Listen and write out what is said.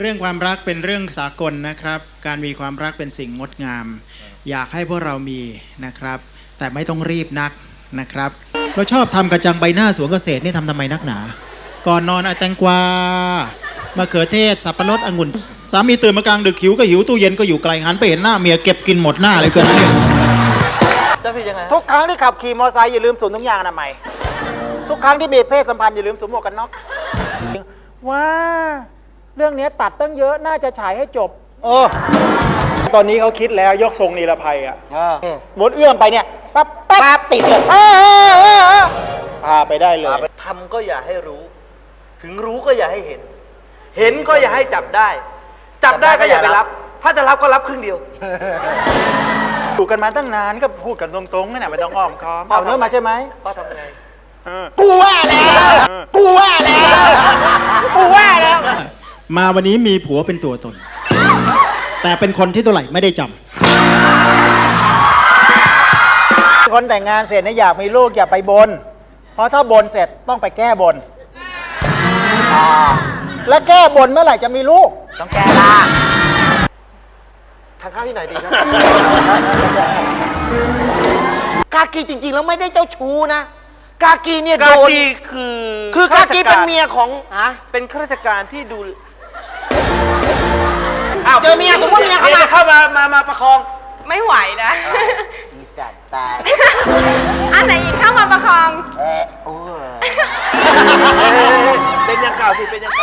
เรื่องความรักเป็นเรื่องสากลนะครับ การมีความรักเป็นสิ่งงดงาม อยากให้พวกเรามีนะครับ แต่ไม่ต้องรีบนักนะครับ เราชอบทำกระจังใบหน้าสวนเกษตรนี่ทำทำไมนักหนา ก่อนนอนเอาแตงกวามะเขือเทศสับปะรดองุ่น สามีตื่นมากลางดึกหิวก็หิวตู้เย็นก็อยู่ไกลหันไปเห็นหน้าเมียเก็บกินหมดหน้าเลยเกินจะผิดยังไงทุกครั้งที่ขับขี่มอเตอร์ไซค์อย่าลืมสวมถุงยางอนามัยทุกครั้งที่มีเพศสัมพันธ์อย่าลืมสวมหมวกกันน็อกว้า เรื่องนี้ตัดตั้งเยอะน่าจะฉายให้จบ เออตอนนี้เขาคิดแล้วยกทรงนิรภัยอะบดเอื้อมไปเนี่ยปั๊บปั๊บติดเลยเออเออเออเออพาไปได้เลย ทำก็อย่าให้รู้ ถึงรู้ก็อย่าให้เห็น เห็นก็อย่าให้จับได้ จับได้ก็อย่าไปรับ ถ้าจะรับก็รับครึ่งเดียว อยู่กันมาตั้งนานก็พูดกันตรงๆนี่แหละไม่ต้องอ้อมค้อมเอาเนื้อมาใช่ไหมป้าทำไงกูว่าแมาวันนี้มีผัวเป็นตัวตน แต่เป็นคนที่เท่าไหร่ไม่ได้จำคนแต่งงานเสร็จเนี่ยอยากมีลูกอย่าไปบน เพราะถ้าบนเสร็จต้องไปแก้บนอ่าแล้วแก้บนเมื่อไหร่จะมีลูก ต้องแก้ล่างทานข้าวที่ไหนดีครับ กากีจริง ๆ แล้วไม่ได้เจ้าชู้นะ กากีเนี่ยกาโดนกีคือคือกากีเป็นเมียของฮะ เป็นข้าราชการที่ดู เจอเมียสมมติเมียเข้ามา จะเข้ามามามาประคอง ไม่ไหวนะ อีสัตว์ตาย อันไหนอีกเข้ามาประคอง เอะโอ้ย เป็นอย่างเก่าสิเป็นอย่างเก่า